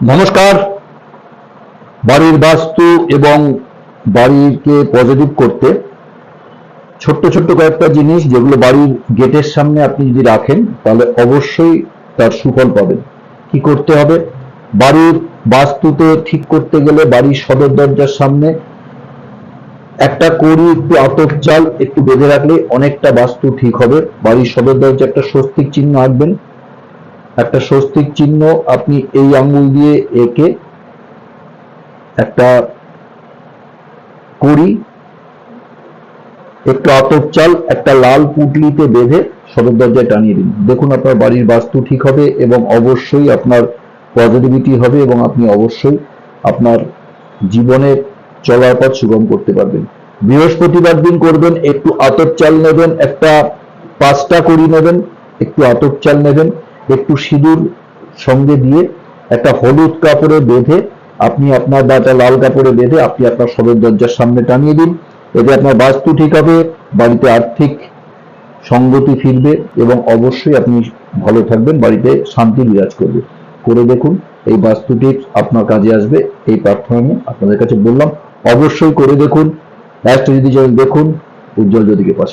নমস্কার। বাড়ির বাস্তু এবং বাড়িকে পজিটিভ করতে ছোট্ট ছোট্ট কয়েকটা জিনিস যেগুলো বাড়ির গেটের সামনে আপনি যদি রাখেন, তাহলে অবশ্যই তার সুফল পাবেন। কি করতে হবে? বাড়ির বাস্তুতে ঠিক করতে গেলে বাড়ির সদর দরজার সামনে একটা কড়ি, একটু আতপ চাল একটু বেঁধে রাখলে অনেকটা বাস্তু ঠিক হবে। বাড়ির সদর দরজা একটা স্বস্তিক চিহ্ন আঁকবেন। একটা স্বস্তিক চিহ্ন আপনি এই আঙ্গুল দিয়ে এঁকে একটা কড়ি, একটু আতপ চাল, একটা লাল পুটলিতে বেঁধে সদর দরজায় টানিয়ে দিন। দেখুন আপনার বাড়ির বাস্তু ঠিক হবে এবং অবশ্যই আপনার পজিটিভিটি হবে এবং আপনি অবশ্যই আপনার জীবনের চলার পথ সুগম করতে পারবেন। বৃহস্পতিবার দিন করবেন, একটু আতপ চাল নেবেন, একটা পাঁচটা কড়ি নেবেন, একটু আতপ চাল নেবেন একটু সিঁদুর সঙ্গে দিয়ে একটা হলুদ কাপড়ে বেঁধে আপনি আপনার একটা লাল কাপড়ে বেঁধে আপনি আপনার সদর দরজার সামনে টানিয়ে দিন। এতে আপনার বাস্তু ঠিক হবে, বাড়িতে আর্থিক সঙ্গতি ফিরবে এবং অবশ্যই আপনি ভালো থাকবেন, বাড়িতে শান্তি বিরাজ করবে। করে দেখুন, এই বাস্তু টিপস আপনার কাজে আসবে, এই প্রার্থনা আপনাদের কাছে বললাম, অবশ্যই করে দেখুন। অ্যাস্ট্রোলজি দেখুন, উজ্জ্বল জ্যোতিকে পাশে।